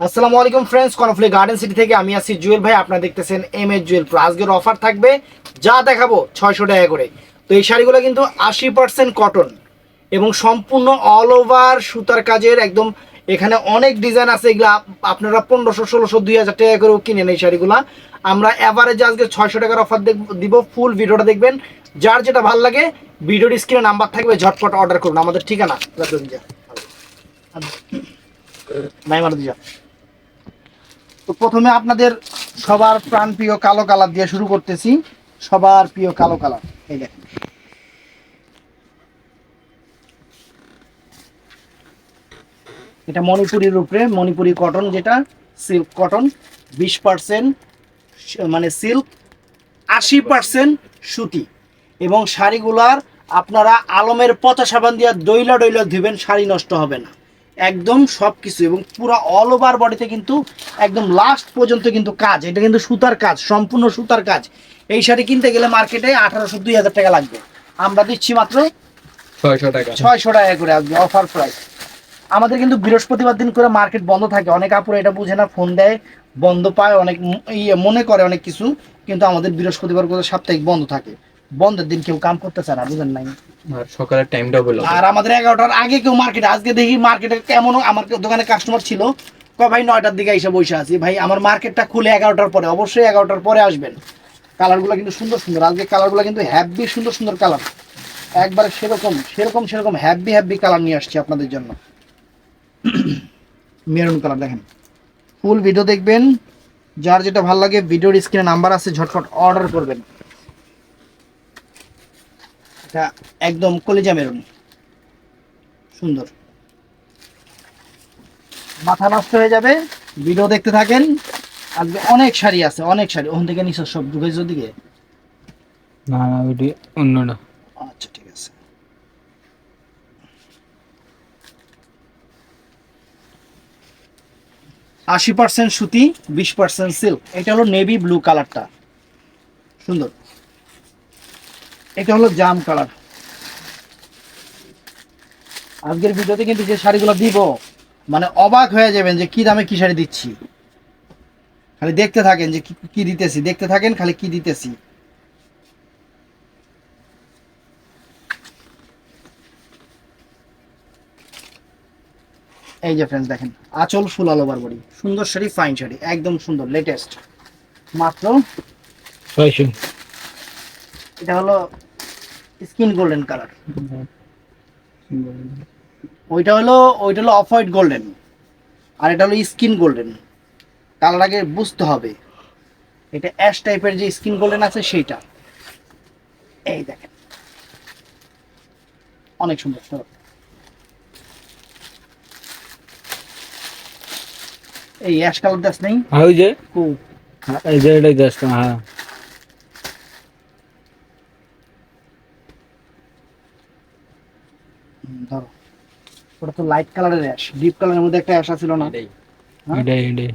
আসসালামু আলাইকুম friends কনফ্লি garden city থেকে আমি আছি জুয়েল ভাই। আপনারা দেখতেছেন এম এস জুয়েল প্রো আজকের অফার থাকবে যা দেখাবো ছয়শো টাকা করে। তো এই শাড়িগুলো কিন্তু আশি পার্সেন্ট কটন এবং সম্পূর্ণ অল ওভার সুতার কাজের একদম এখানে অনেক ডিজাইন আছে। এগুলো আপ- আপনারা পনেরোশো, ষোলোশো, দুই হাজার টাকা করেও কিনেন এই শাড়িগুলো। আমরা অ্যাভারেজ আজকে ছয়শো টাকার অফার দিব। ফুল ভিডিওটা দেখবেন। যার যেটা ভালো লাগে ভিডিওর স্ক্রিনে নাম্বার থাকবে। ঝটপট অর্ডার করুন। আমাদের ঠিকানা নাই মারা তো প্রথমে আপনাদের সবার প্রাণ প্রিয় কালো কালার দিয়ে শুরু করতেছি। সবার প্রিয় কালো কালার, এই দেখেন। এটা মণিপুরির উপরে, মণিপুরি কটন যেটা সিল্ক কটন বিশ পার্সেন্ট মানে সিল্ক আশি পার্সেন্ট সুতি। এবং শাড়িগুলার আপনারা আলমের পচা সাবান দিয়ে দইলা দইলা ধুবেন শাড়ি নষ্ট হবে না। একদম সব কিছু এবং পুরো অল ওভার বডিতে কিন্তু একদম লাস্ট পর্যন্ত কিন্তু কাজ। এটা কিন্তু সুতার কাজ সম্পূর্ণ সুতার কাজ। এই শাড়ি কিনতে গেলে মার্কেটে আঠারোশো দুই হাজার টাকা লাগবে। আমরা দিচ্ছি মাত্র ছয়শো টাকা। ছয়শো টাকা করে আসবে অফার প্রাইস আমাদের কিন্তু বৃহস্পতিবার দিন করে মার্কেট বন্ধ থাকে। অনেক আপুরা এটা বুঝে না ফোন দেয় বন্ধ পায় অনেক ইয়ে মনে করে অনেক কিছু কিন্তু আমাদের বৃহস্পতিবার করে সাপ্তাহিক বন্ধ থাকে। বন্ধের দিন কেউ কাম করতে চায় না বুঝেন নাই? আর সকালের টাইমটা বলো আর আমাদের এগারোটার আগে কেউ মার্কেটে আজকে দেখি মার্কেটে কেমন আমার দোকানে কাস্টমার ছিল। ক ভাই নয়টার দিকে এসে বসে আছি। ভাই আমার মার্কেটটা খুলে এগারোটার পরে অবশ্যই এগারোটার পরে আসবেন। কালারগুলো কিন্তু সুন্দর সুন্দর আজকে কালারগুলো কিন্তু হ্যাপি সুন্দর সুন্দর কালার একবারে সেরকম সেরকম সেরকম হ্যাপি হ্যাপি কালার নিয়ে আসছি আপনাদের জন্য। মেরুন কালার দেখেন। ফুল ভিডিও দেখবেন। যার যেটা ভালো লাগে ভিডিওর স্ক্রিনে নাম্বার আছে ঝটপট অর্ডার করবেন। এটা একদম কলিজা মেরুন। সুন্দর। মাথা নষ্ট হয়ে যাবে। ভিডিও দেখতে থাকেন। আজকে অনেক শাড়ি আছে অনেক শাড়ি। ওখান থেকে নিশ্চয় সব ঢুকেছে দিকে না না ওইটি অন্যটা আচ্ছা ঠিক আছে। আশি পার্সেন্ট সুতি বিশ পার্সেন্ট সিল্ক এটা হলো নেভি ব্লু কালারটা সুন্দর। এটা হলো জাম কালার। আজকের ভিডিওতে কিন্তু যে শাড়িগুলো দিব মানে অবাক হয়ে যাবেন যে কি দামে কি শাড়ি দিচ্ছি। খালি দেখতে থাকেন যে কি- দিতেছি। দেখতে থাকেন খালি কি দিতেছি। এই যে ফ্রেন্ডস দেখেন আচল ফুল অল ওভার বডি সুন্দর শাড়ি ফাইন শাড়ি একদম সুন্দর লেটেস্ট মাত্র ছয়শো। এটা হলো স্কিন গোল্ডেন কালার। ওইটা হলো ওইটা হলো অফ হোয়াইট গোল্ডেন। আর এটা হলো স্কিন গোল্ডেন। কালার আগে বুঝতে হবে। এটা অ্যাশ টাইপের যে স্কিন গোল্ডেন আছে সেইটা। এই দেখেন। অনেক সুন্দর। এই অ্যাশ কালার দাস নেই? ওই যে? এই যে এটাই দশটা হ্যাঁ হুম, ধরো ওটা তো লাইট কালারের অ্যাশ ডিপ কালারের মধ্যে একটা অ্যাশ ছিল না? হ্যাঁ? এটাই এটাই।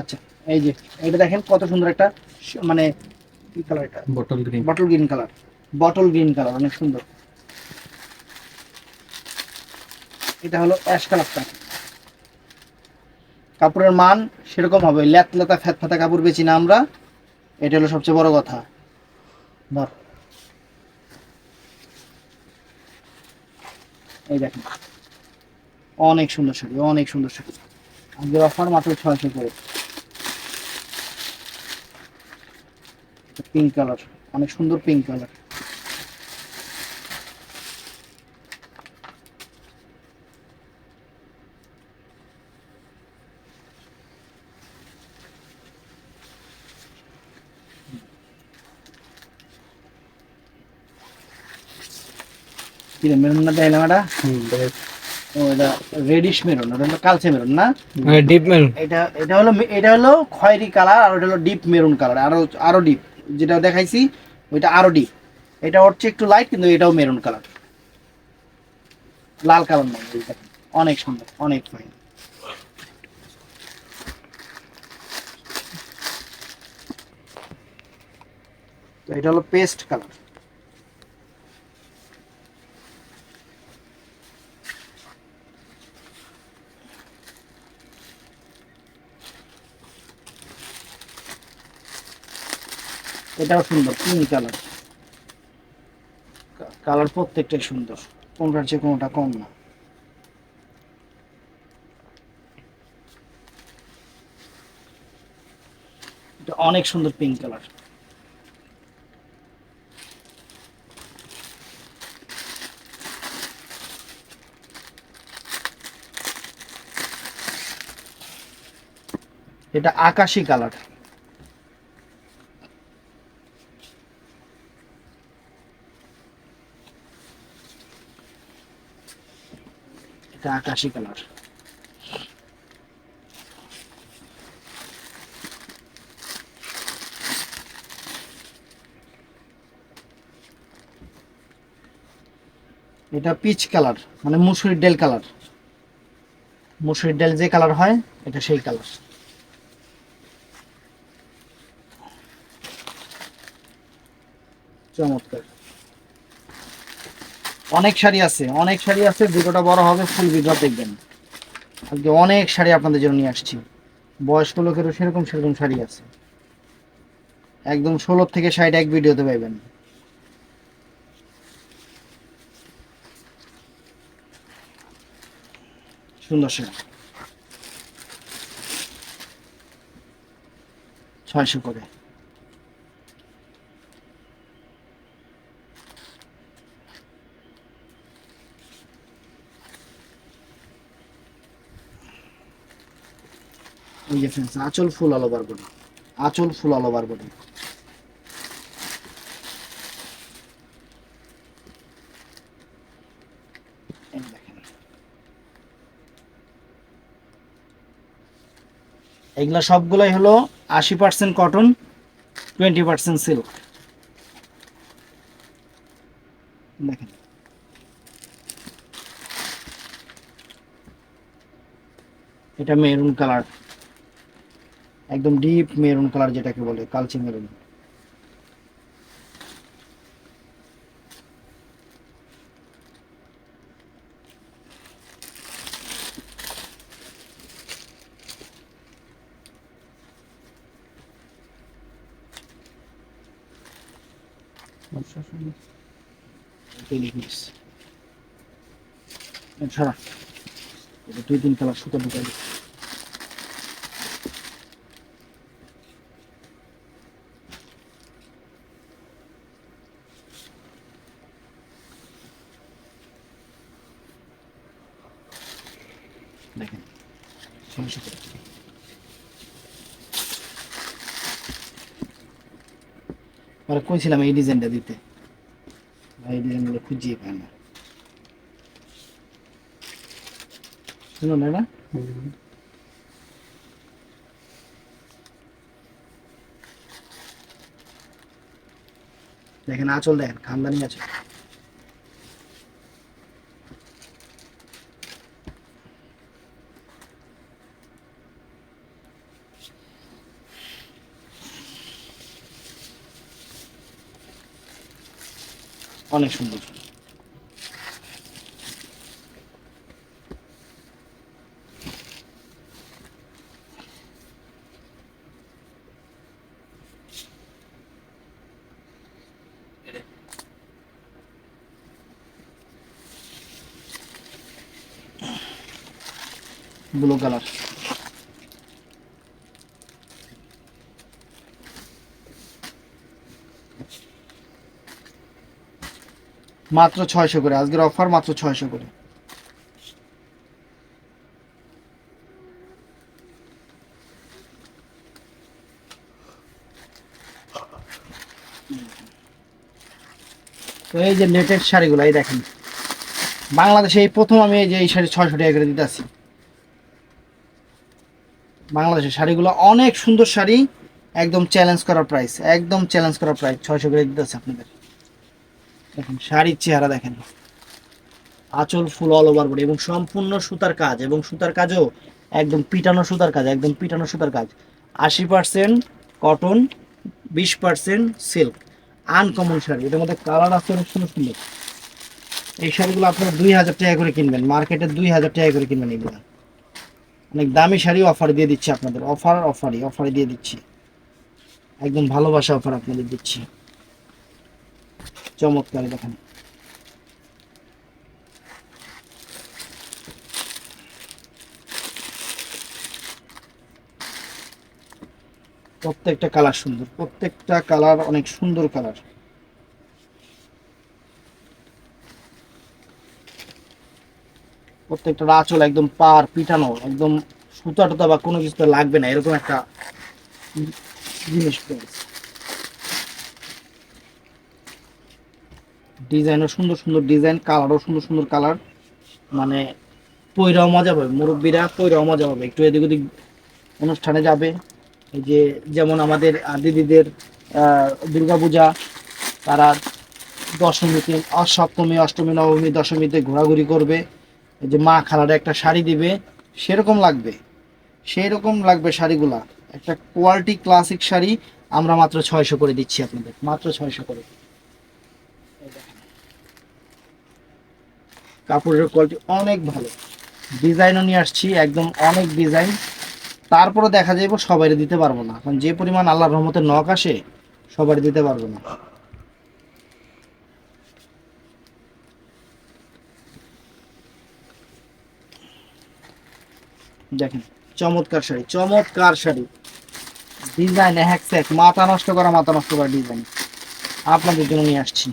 আচ্ছা এই যে এটা দেখেন কত সুন্দর একটা মানে কি কালার এটা? Bottle green bottle green colour bottle green colour অনেক সুন্দর। এটা হলো অ্যাশ কালারটা কাপড়ের মান সেরকম হবে ল্যাত লেতা ফ্যাত ফাতা কাপড় বেচি না আমরা এটা হলো সবচেয়ে বড় কথা। ধর। এই দেখেন। অনেক সুন্দর শাড়ি অনেক সুন্দর শাড়ি আজকের অফার মাত্র ছয়শো করে। পিঙ্ক কালার অনেক সুন্দর পিঙ্ক কালার কিরে মেরুন না দেখাইলাম এটা ও এটা রেডিশ মেরুন ওটা হলো কালচে মেরুন না? ডিপ মেরুন এটা এটা হলো এটা হলো খয়েরি কালার আর ওটা হলো ডিপ মেরুন কালার আরও আরও ডিপ যেটা দেখাইছি ওইটা আরও ডিপ এটা হচ্ছে একটু লাইট কিন্তু এটাও মেরুন কালার। লাল কালার নয় অনেক সুন্দর অনেক ফাইন তো এটা হলো পেস্ট কালার। এটাও সুন্দর পিঙ্ক কালার। কালার প্রত্যেকটাই সুন্দর, কোনটার চেয়ে কোনোটা কম না। এটা অনেক সুন্দর পিঙ্ক কালার। এটা আকাশি কালার। এটা আকাশি কালার। এটা পিচ কালার মানে মুসুরির ডেল কালার। মুসুরির ডেল যে কালার হয়, এটা সেই কালার। চমৎকার। অনেক শাড়ি আছে, অনেক শাড়ি আছে ভিডিওটা বড় হবে, ফুল ভিডিও দেখবেন। আজকে অনেক শাড়ি আপনাদের জন্য নিয়ে আসছি। বয়স্ক লোকেরও সেরকম সেরকম শাড়ি আছে। একদম ষোলো থেকে ষাট এক ভিডিওতে পাইবেন। সুন্দর শাড়ি। ছয়শো করে। এই যে ফ্রেন্ডস আঁচল ফুল অল ওভার বডি আঁচল ফুল অল ওভার বডি এগুলা সবগুলাই হলো আশি percent cotton twenty percent silk দেখেন। এটা মেরুন কালার একদম ডিপ মেরুন কালার যেটাকে বলে কালচে মেরুন দুই তিন কালার সুতো ঢুকাই দিচ্ছি। দেখেন ছয়শো করে। কইছিলাম এই ডিজাইনটা দিতে। এই ডিজাইনগুলো খুঁজিয়ে পায় না। না দেখেন, আঁচল দেখেন, খানদানি আছে অনেক সুন্দর। ব্লু কালার মাত্র ছয়শো করে, আজকের অফার মাত্র ছয়শো করে। তো এই যে নেটের শাড়িগুলো, এই দেখেন। বাংলাদেশে এই প্রথম আমি এই যে এই শাড়ি ছয়শো টাকা করে দিতেছি। বাংলাদেশের শাড়িগুলো অনেক সুন্দর শাড়ি, একদম চ্যালেঞ্জ করা প্রাইস একদম চ্যালেঞ্জ করা প্রাইস ছয়শো করে দিতেছে আপনাদের। দেখেন, শাড়ির চেহারা দেখেন। আঁচল ফুল অল ওভার বডি এবং সম্পূর্ণ সুতার কাজ এবং সুতার কাজও একদম পিটানো সুতার কাজ, একদম পিটানো সুতার কাজ। আশি পার্সেন্ট কটন বিশ পার্সেন্ট সিল্ক আনকমন শাড়ি, এটার মধ্যে কালার আছে অনেক সুন্দর সুন্দর। এই শাড়িগুলো আপনারা দুই হাজার টাকা করে কিনবেন, মার্কেটে দুই হাজার টাকা করে কিনবেন এগুলো অনেক দামি শাড়ি অফার দিয়ে দিচ্ছি আপনাদের অফার অফারই অফারে দিয়ে দিচ্ছি। একদম ভালোবাসা অফার আপনাদের দিচ্ছি। চমৎকার, দেখেন। প্রত্যেকটা কালার সুন্দর, প্রত্যেকটা কালার অনেক সুন্দর কালার। প্রত্যেকটা আঁচল একদম পার পিটানো, একদম সুতা টুতা বা কোনো কিছুতে লাগবে না, এরকম একটা জিনিস পেয়েছে ডিজাইনও সুন্দর সুন্দর ডিজাইন, কালারও সুন্দর সুন্দর কালার। মানে পয়রাও মজা পাবে, মুরব্বীরা পয়রাও মজা পাবে। একটু এদিক ওদিক অনুষ্ঠানে যাবে। এই যে যেমন আমাদের দিদিদের দুর্গাপূজা, তারা দশমীতে সপ্তমী অষ্টমী, নবমী, দশমীতে ঘোরাঘুরি করবে। যে মা খালার একটা শাড়ি দিবে, সেরকম লাগবে। সেই রকম লাগবে শাড়িগুলা। একটা কোয়ালিটি ক্লাসিক শাড়ি আমরা মাত্র ছয়শো করে দিচ্ছি আপনাদের, মাত্র ছয়শো করে এই দেখেন। কাপড়ের কোয়ালিটি অনেক ভালো। ডিজাইনও নিয়ে আসছি, একদম অনেক ডিজাইন তারপরে দেখা যাইব সবাই দিতে পারব না। কারণ যে পরিমাণ আল্লাহর রহমতের নখ আসে সবাই দিতে পারব না। দেখেন, চমৎকার শাড়ি চমৎকার শাড়ি। ডিজাইন এক মাথা নষ্ট করা, মাথা নষ্ট করা ডিজাইন আপনাদের জন্য নিয়ে আসছি।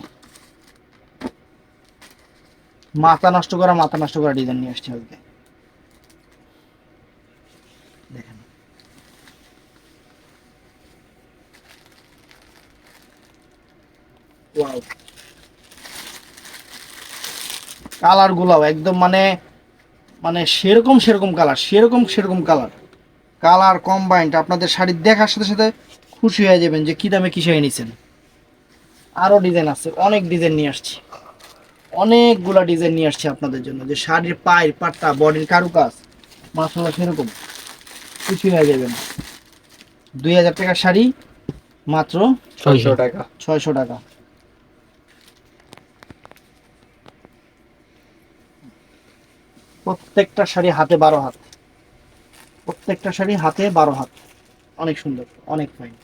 মাথা নষ্ট করা, মাথা নষ্ট করা ডিজাইন নিয়ে আসছি আজকে। কালার গুলাও একদম মানে মানে সেরকম সেরকম কালার সেরকম সেরকম কালার কালার কম্বাইন্ড আপনাদের শাড়ি দেখার সাথে সাথে খুশি হয়ে যাবেন যে কি দামে কি শাড়ি নিছেন। আরও ডিজাইন আছে, অনেক ডিজাইন নিয়ে আসছি। অনেকগুলা ডিজাইন নিয়ে আসছি আপনাদের জন্য। যে শাড়ির পায়ের পাট্টা বডির কারুকাজ মাসাল্লাহ সেরকম। খুশি হয়ে যাবেন দুই হাজার টাকার শাড়ি মাত্র ছয়শো টাকা। ছয়শো টাকা। প্রত্যেকটা শাড়ি হাতে বারো হাত। প্রত্যেকটা শাড়ি হাতে বারো হাত। অনেক সুন্দর অনেক ফাইন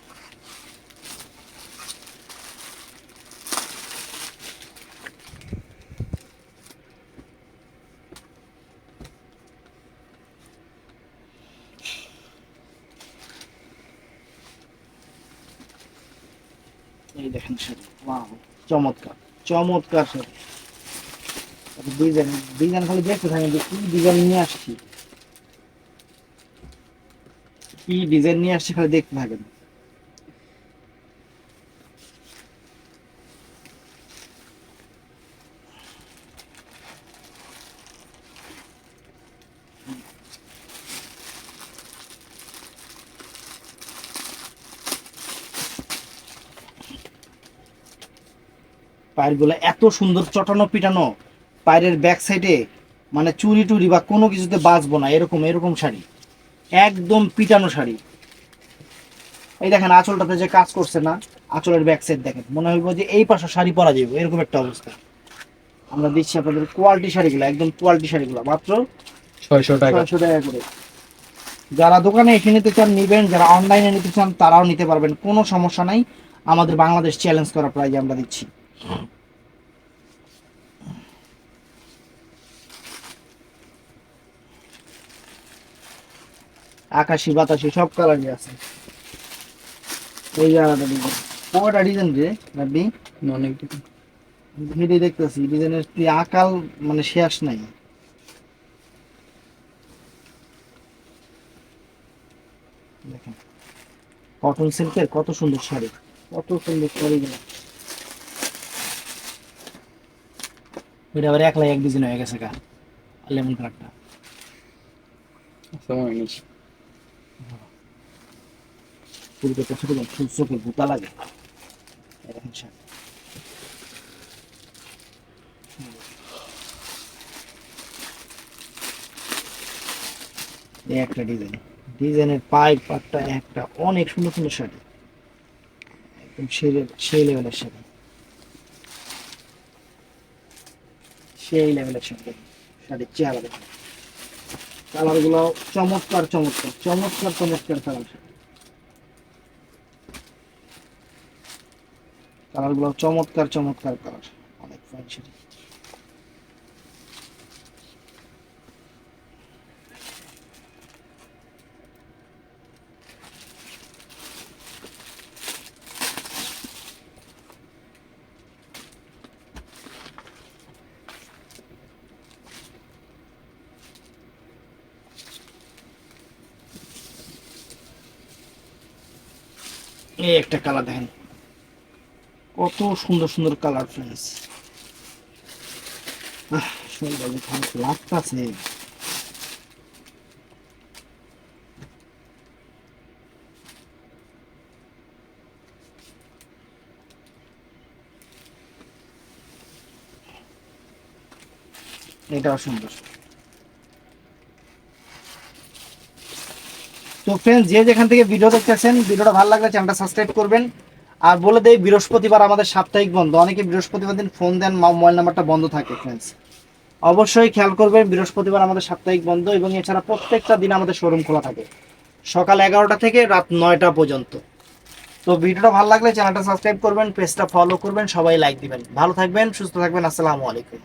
এই দেখেন চমৎকার চমৎকার শাড়ি। ডিজাইন ডিজাইন খালি দেখতে থাকেন যে কি ডিজাইন নিয়ে আসছি। কি ডিজাইন নিয়ে আসছি খালি দেখতে থাকেন। পায়েরগুলো এত সুন্দর চটানো পিটানো পায়ের ব্যাক সাইডে মানে চুরি টুরি বা কোনো কিছুতে বাঁচবো না এরকম এরকম শাড়ি। একদম পিটানো শাড়ি। এই দেখেন আঁচলটাতে যে কাজ করছে না আঁচলের ব্যাক সাইড দেখেন মনে হইব যে এই পাশে শাড়ি পরা যাবে এরকম একটা অবস্থা। আমরা দিচ্ছি আপনাদের কোয়ালিটি শাড়িগুলো একদম কোয়ালিটি শাড়িগুলো মাত্র ছয়শো টাকা। ছয়শো টাকা করে। যারা দোকানে এসে নিতে চান নিবেন যারা অনলাইনে নিতে চান তারাও নিতে পারবেন কোনো সমস্যা নাই। আমাদের বাংলাদেশ চ্যালেঞ্জ করা প্রাইজে আমরা দিচ্ছি। আকাশি বাতাসি সব কালারই আছে। এই জায়গাটা ডিজাইন কটা ডিজাইন রে রাব্বি অনেক ভিডিও দেখতেছি ডিজাইনের তুই আকাল মানে শেষ নাই। দেখেন। কটন সিল্কের কত সুন্দর শাড়ি। কত সুন্দর শাড়িগুলো। এটা আবার একলাই এক ডিজাইন হয়ে গেছে গা লেমন কালারটা ছোট ভূতা লাগে এরকম শাড়ি একটা ডিজাইন। ডিজাইনের পাইপ একটা অনেক সুন্দর সুন্দর শাড়ি। একদম সেই সেই লেভেলের শাড়ি। সেই লেভেলের সঙ্গে তাদের চেহারা কালারগুলো চমৎকার চমৎকার চমৎকার চমৎকার কালার। কালারগুলো চমৎকার চমৎকার কালার। অনেক ফাইন এই একটা কালার দেখেন। কত সুন্দর সুন্দর কালার ফ্রেন্ডস সুন্দর এটাও সুন্দর। তো ফ্রেন্ডস যে যেখান থেকে ভিডিও দেখতেছেন ভিডিওটা ভালো লাগলে চ্যানেলটা সাবস্ক্রাইব করবেন। আর বলে দেই, বৃহস্পতিবার আমাদের সাপ্তাহিক বন্ধ। অনেকে বৃহস্পতিবার দিন ফোন দেন মোবাইল নাম্বারটা বন্ধ থাকে ফ্রেন্ডস অবশ্যই খেয়াল করবেন, বৃহস্পতিবার আমাদের সাপ্তাহিক বন্ধ এবং এছাড়া প্রত্যেকটা দিন আমাদের শোরুম খোলা থাকে। সকাল এগারোটা থেকে রাত নয়টা পর্যন্ত। তো ভিডিওটা ভালো লাগলে চ্যানেলটা সাবস্ক্রাইব করবেন পেজটা ফলো করবেন, সবাই লাইক দিবেন। ভালো থাকবেন, সুস্থ থাকবেন, আসসালামু আলাইকুম।